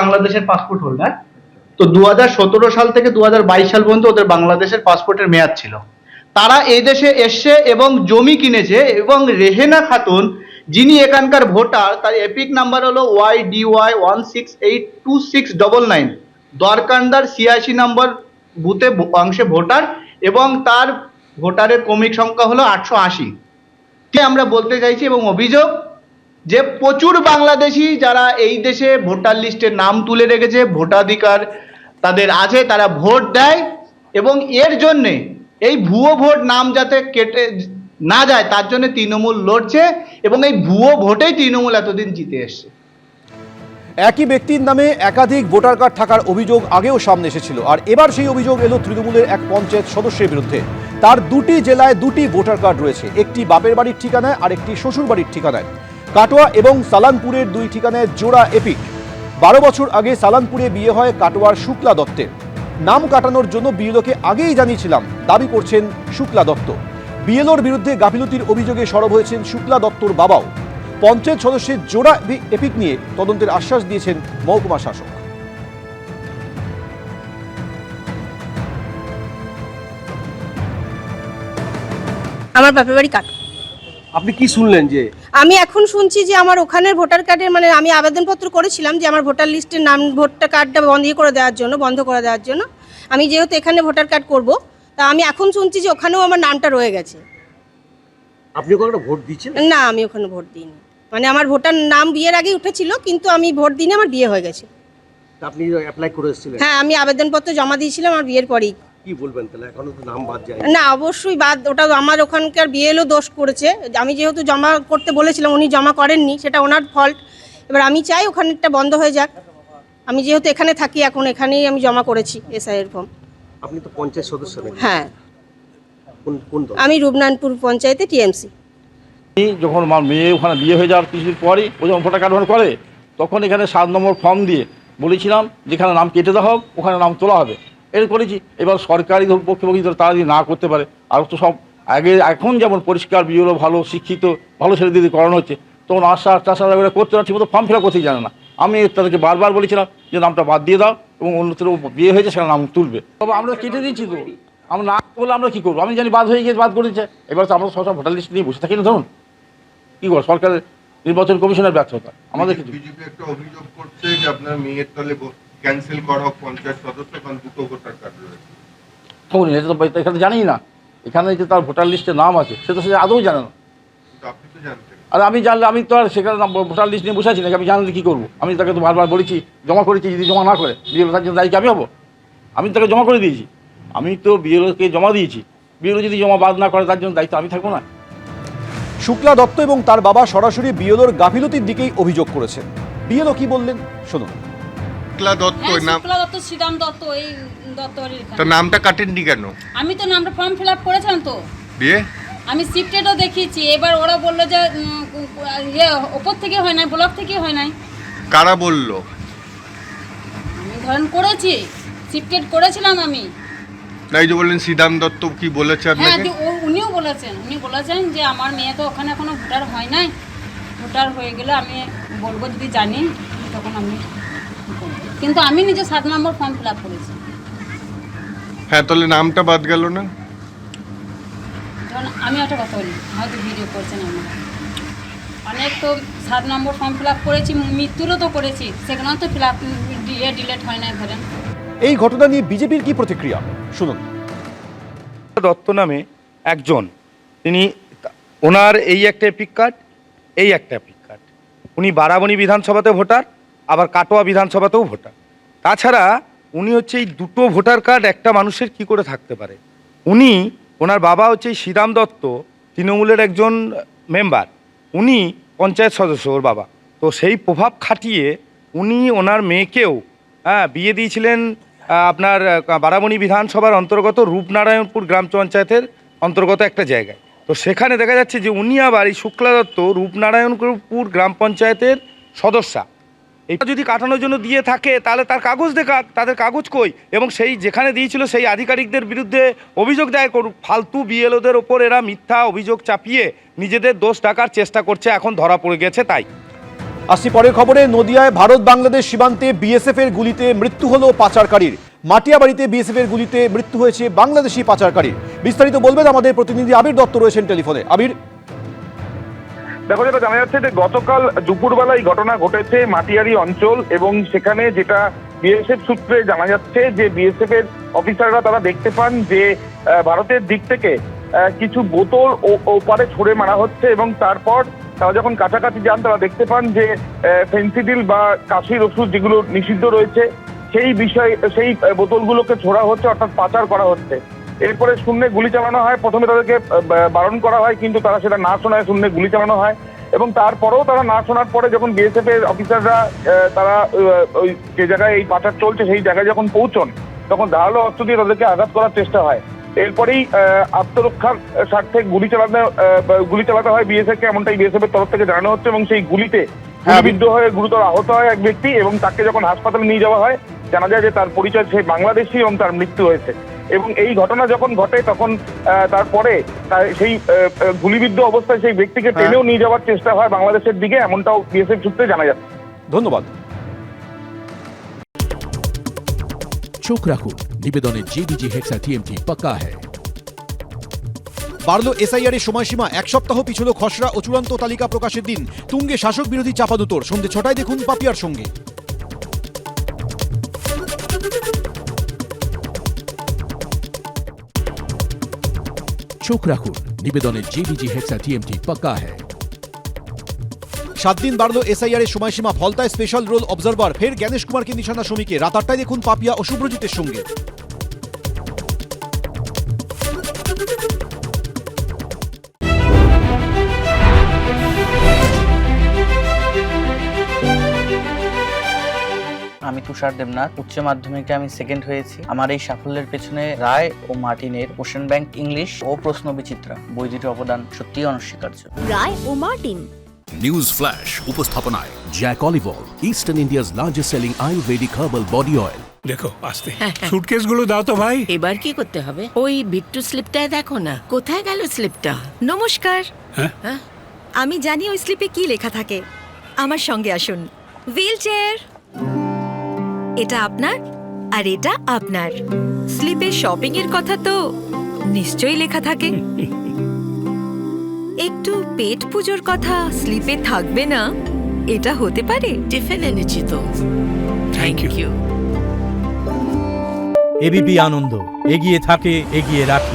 বাংলাদেশের passport holder তো দু সাল থেকে দু সাল পর্যন্ত ওদের বাংলাদেশের পাসপোর্টের মেয়াদ ছিল। তারা এই দেশে এসছে এবং জমি কিনেছে এবং রেহেনা খাতুন, যিনি এখানকার ভোটার, তার এপিক নাম্বার হলো Y D Y one six eight two six double nine. দরকান্দার ছিয়াশি নম্বর বুথে অংশে ভোটার এবং তার ভোটারের ক্রমিক সংখ্যা হলো আটশো আশি। আমরা বলতে চাইছি এবং অভিযোগ যে প্রচুর বাংলাদেশি যারা এই দেশে ভোটার লিস্টে নাম তুলে রেখেছে, ভোটাধিকার তাদের আছে, তারা ভোট দেয় এবং এর জন্যে এই ভুয়ো ভোট নাম যাতে কেটে না যায়, তার জন্য তৃণমূল লড়ছে এবং এই ভুয়ো ভোটেই তৃণমূল এতদিন জিতে এসছে। একই ব্যক্তির নামে একাধিক ভোটার কার্ড থাকার অভিযোগ আগেও সামনে এসেছিল। আর এবার সেই অভিযোগ এলো তৃণমূলের এক পঞ্চায়েত সদস্যের বিরুদ্ধে। তার দুটি জেলায় দুটি ভোটার কার্ড রয়েছে। একটি বাপের বাড়ির ঠিকানায় আর একটি শ্বশুর বাড়ির ঠিকানায়। কাটোয়া এবং সালানপুরের দুই ঠিকানায় জোড়া এপিক। বারো বছর আগে সালানপুরে বিয়ে হয় কাটোয়ার শুক্লা দত্তের। নাম কাটানোর জন্য বিএলওকে আগেই জানিয়েছিলাম, দাবি করছেন শুক্লা দত্ত। বিএলওর বিরুদ্ধে গাফিলতির অভিযোগে সরব হয়েছেন শুক্লা দত্তর বাবাও। পঞ্চায়েত সদস্যের জোড়া এপিক নিয়ে তদন্তের আশ্বাস দিয়েছেন মহকুমা শাসক। আমার বাপের বাড়ি কাট আপনি কি শুনলেন যে? আমি এখন শুনছি যে আমার ওখানের ভোটার কার্ডের মানে আমি আবেদনপত্র করেছিলাম যে আমার ভোটার লিস্টের নাম ভোটার কার্ডটা বন্ধ করে দেওয়ার জন্য বন্ধ করে দেওয়ার জন্য। আমি যেহেতু এখানে ভোটার কার্ড করব তা আমি এখন শুনছি যে ওখানেও আমার নামটা রয়ে গেছে। আপনি ওখানে ভোট দিচ্ছেন না আমি ওখানে ভোট দিইনি। মানে আমার ভোটার নাম বিয়ের আগেই উঠেছিল কিন্তু আমি ভোট দিনে আমার বিয়ে হয়ে গেছে। আপনি অ্যাপ্লাই করে এসেছিলেন? হ্যাঁ আমি আবেদনপত্র জমা দিয়েছিলাম আমার বিয়ের পরেই। কি বলবেন তাহলে? এখনও তো নাম বাদ যায় না অবশ্যই বাদ ওটা আমার ওখানকার বিএলও দোষ করেছে। আমি যেহেতু জমা করতে বলেছিলাম উনি জমা করেননি সেটা ওনার ফল্ট। এবার আমি চাই ওখানেরটা বন্ধ হয়ে যাক। আমি যেহেতু এখানে থাকি এখন এখানেই আমি জমা করেছি এসআই এর ফর্ম। আপনি তো পঞ্চায়েত সদস্য নাকি? হ্যাঁ। কোন কোন দল? আমি রূপনারায়ণপুর পঞ্চায়েতে টিএমসি। আমি যখন আমার মেয়ে ওখানে বিয়ে হয়ে যাওয়ার কিছুদিন পরই ও যখন ভোটার কার্ড ওখানে করে তখন এখানে সাত নম্বর ফর্ম দিয়ে বলেছিলাম যেখানে নাম কেটে দেওয়া হোক ওখানে নাম তোলা হবে। এর করেছি। এবার সরকারি ধর পক্ষপাতী ধর তারা যদি না করতে পারে আর তো সব আগে এখন যেমন পরিষ্কার বিয়েলো ভালো শিক্ষিত ভালো ছেলে দিদি করানো হচ্ছে তখন আশা টাশা এগুলো করতে না ঠিকমতো ফর্ম ফিল আপ করতেই জানে না। আমি তাদেরকে বারবার বলেছিলাম যে নামটা বাদ দিয়ে দাও এবং অন্যত্র বিয়ে হয়েছে সেটা নাম তুলবে। তবে আমরা কেটে দিচ্ছি তো। আমরা না বলে আমরা কী করব? আমি জানি বাদ হয়ে গিয়েছে বাদ করে দিচ্ছে। এবার তো আমরা সব ভোটার লিস্ট নিয়ে বসে থাকি না ধরুন। কী করব? সরকারের নির্বাচন কমিশনের ব্যর্থতা। আমাদের কিছু বিজেপি একটা অভিযোগ করছে যে আপনার মেয়ের তাহলে ক্যান্সেল করা হোক পঞ্চায়েত সদস্য কারণ দুটো ভোটার কার্ড রয়েছে। এটা তো এখানে জানিই না। এখানে যে তার ভোটার লিস্টে নাম আছে সে তো সে আদৌ জানে না। আপনি তো জানতেন আর আমি জানলে আমি তো আর সেখানে নাম- ভোটার লিস্ট নিয়ে বসে আছি নাকি? আমি জানলে কী করব? আমি তাকে তো বারবার বলেছি জমা করেছি যদি জমা না করে বিএলও তার জন্য দায়ী কি আমি হব? আমি তাকে জমা করে দিয়েছি। আমি তো বিএলওকে জমা দিয়েছি। বিএলও যদি জমা বাদ না করে তার জন্য দায়িত্ব আমি থাকব না। শুক্লা দত্ত এবং তার বাবা সরাসরি বিএলওর গাফিলতির দিকেই অভিযোগ করেছেন। বিএলও কি বললেন? শুনুন। শুক্লা দত্ত হ্যাঁ নাম শুক্লা দত্ত শ্রীরাম দত্ত এই দত্ত নামটা কাটেননি কেন? আমি তো নামটা ফর্ম ফিল আপ করেছিলাম তো। দিয়ে আমি শিফটেডও দেখিয়েছি এবার ওরা বলল যে উম, ইয়ে ওপর থেকে হয় নাই ব্লক থেকে হয় নাই। কারা বলল? আমি ধরেন করেছি শিফটেড করেছিলাম আমি। এই যে বললেন শ্রীদাম দত্ত কি বলেছে হ্যাঁ আপনাকে? দি- ও- উনিও বলেছেন উনি বলেছেন যে আমার মেয়ে তো ওখানে এখনও ভোটার হয় নাই। ভোটার হয়ে গেলে আমি বলব যদি জানি তখন আমি। কিন্তু আমি নিজে সাত নম্বর ফর্ম ফিল আপ করেছি। হ্যাঁ তাহলে নামটা বাদ গেল না? ধরুন আমি একটা কথা বলি হয়তো ভিডিও করছেন আপনারা অনেক তো সাত নম্বর ফর্ম ফিল আপ করেছি মৃত্যুরও তো করেছি সেখানেও তো ফিল আপ ডিলে ডিলেট হয় না ধরেন। এই ঘটনা নিয়ে বিজেপির কি প্রতিক্রিয়া? শুনুন। দত্ত নামে একজন তিনি ওনার এই একটা এপিক কার্ড এই একটা এপিক কার্ড উনি বারাবণী বিধানসভাতে ভোটার আবার কাটোয়া বিধানসভাতেও ভোটার। তাছাড়া উনি হচ্ছে এই দুটো ভোটার কার্ড একটা মানুষের কি করে থাকতে পারে? উনি, ওনার বাবা হচ্ছে শ্রীরাম দত্ত, তৃণমূলের একজন মেম্বার। উনি পঞ্চায়েত সদস্য ওর বাবা। তো সেই প্রভাব খাটিয়ে উনি ওনার মেয়েকেও হ্যাঁ বিয়ে দিয়েছিলেন আপনার বারামণি বিধানসভার অন্তর্গত রূপনারায়ণপুর গ্রাম পঞ্চায়েতের অন্তর্গত একটা জায়গায়। তো সেখানে দেখা যাচ্ছে যে উনি আবার এই শুক্লা দত্ত রূপনারায়ণপুর গ্রাম পঞ্চায়েতের সদস্যা। এটা যদি কাটানোর জন্য দিয়ে থাকে, তাহলে তার কাগজ দেখা, তাদের কাগজ কই? এবং সেই যেখানে দিয়েছিল সেই আধিকারিকদের বিরুদ্ধে অভিযোগ দায়ের করুক ফালতু বিএলওদের ওপর এরা মিথ্যা অভিযোগ চাপিয়ে নিজেদের দোষ ডাকার চেষ্টা করছে, এখন ধরা পড়ে গেছে তাই। আসছি পরের খবরে, নদিয়ায় ভারত বাংলাদেশ সীমান্তে বিএসএফ এর গুলিতে মৃত্যু হলো পাচারকারীর। মাটিয়াবাড়িতে বিএসএফ এর গুলিতে মৃত্যু হয়েছে বাংলাদেশি পাচারকারীর। বিস্তারিত বলবেন আমাদের প্রতিনিধি আবির দত্ত রয়েছেন টেলিফোনে। আবির? দেখো যেটা জানা যাচ্ছে যে গতকাল দুপুরবেলা এই ঘটনা ঘটেছে মাটিয়ারি অঞ্চল এবং সেখানে যেটা বিএসএফ সূত্রে জানা যাচ্ছে যে বিএসএফ এর অফিসাররা তারা দেখতে পান যে ভারতের দিক থেকে কিছু বোতল ওপারে ছড়ে মারা হচ্ছে এবং তারপর তারা যখন কাছাকাছি যান তারা দেখতে পান যে ফেন্সিডিল বা কাশির ওষুধ যেগুলো নিষিদ্ধ রয়েছে, সেই বিষয়, সেই বোতলগুলোকে ছোড়া হচ্ছে অর্থাৎ পাচার করা হচ্ছে। এরপরে শূন্যে গুলি চালানো হয়। প্রথমে তাদেরকে বারণ করা হয় কিন্তু তারা সেটা না শোনায় শূন্যে গুলি চালানো হয়। এবং তারপরেও তারা না শোনার পরে যখন বিএসএফ এর অফিসাররা তারা ওই যে জায়গায় এই পাচার চলছে সেই জায়গায় যখন পৌঁছন তখন ধারালো অস্ত্র দিয়ে তাদেরকে আঘাত করার চেষ্টা হয়। এরপরেই আত্মরক্ষার স্বার্থে গুলি বা গুলি চালাতে হয় বিএসএফ কে এমনটাই বিএসএফ এর তরফ থেকে জানানো হচ্ছে। এবং সেই গুলিতে গুলিবিদ্ধ হয়ে গুরুতর আহত হয় এক ব্যক্তি এবং তাকে যখন হাসপাতালে নিয়ে যাওয়া হয় জানা যায় যে তার পরিচয় সে বাংলাদেশি এবং তার মৃত্যু হয়েছে। এবং এই ঘটনা যখন ঘটে তখন তারপরে তার সেই গুলিবিদ্ধ অবস্থায় সেই ব্যক্তিকে টেনেও নিয়ে যাওয়ার চেষ্টা হয় বাংলাদেশের দিকে এমনটাও বিএসএফ সূত্রে জানা যাচ্ছে। ধন্যবাদ। চোখ রাখুন নিবেদনে জেবিজি হেক্সা টিএমটি পাক্কা হ্যায়। বাড়ল এসআইআর এর সময়সীমা এক সপ্তাহ পিছলো খসড়া ও চূড়ান্ত তালিকা প্রকাশের দিন। তুঙ্গে শাসক বিরোধী চাপাদুতোর সন্ধে ছটায় দেখুন পাপিয়ার সঙ্গে। চোখ রাখুন। নিবেদনে জিবিজি হেক্সা টিএমটি পাক্কা হ্যায়। সাত দিন বাড়ল এসআইআর এর সময়সীমা ফলতায় স্পেশাল রোল অবজারভার ফের জ্ঞানেশ কুমারকে নিশানা সমীকে রাত আটটায় দেখুন পাপিয়া ও শুভ্রজিতের সঙ্গে। তুষার দেবনাথ। উচ্চ মাধ্যমিকে আমি সেকেন্ড হয়েছি। আমার এই সাফল্যের পেছনে রায় ও মার্টিনের ওশান ব্যাংক ইংলিশ ও প্রশ্ন বিচিত্রা। বই দুটির অবদান সত্যিই অনস্বীকার্য। রায় ও মার্টিন। নিউজ ফ্ল্যাশ উপস্থাপনায় Jack Oliver Eastern India's largest selling Ayurvedic herbal body oil দেখো আসতে। সুটকেসগুলো দাও তো ভাই। এবার কি করতে হবে? ওই বিট্টু স্লিপটায় দেখো না। কোথায় গেল স্লিপটা নমস্কার। হ্যাঁ? আমি জানি ওই স্লিপে কি লেখা থাকে। আমার সঙ্গে আসুন। হুইল চেয়ার এটা আপনার আর এটা আপনার। স্লিপে শপিং এর কথা তো নিশ্চয়ই লেখা থাকে। একটু পেট পুজোর কথা স্লিপে থাকবে না? এটা হতে পারে? টিফিন এনেছি তো। Thank you ABP Ananda. এগিয়ে থাকে এগিয়ে রাখে।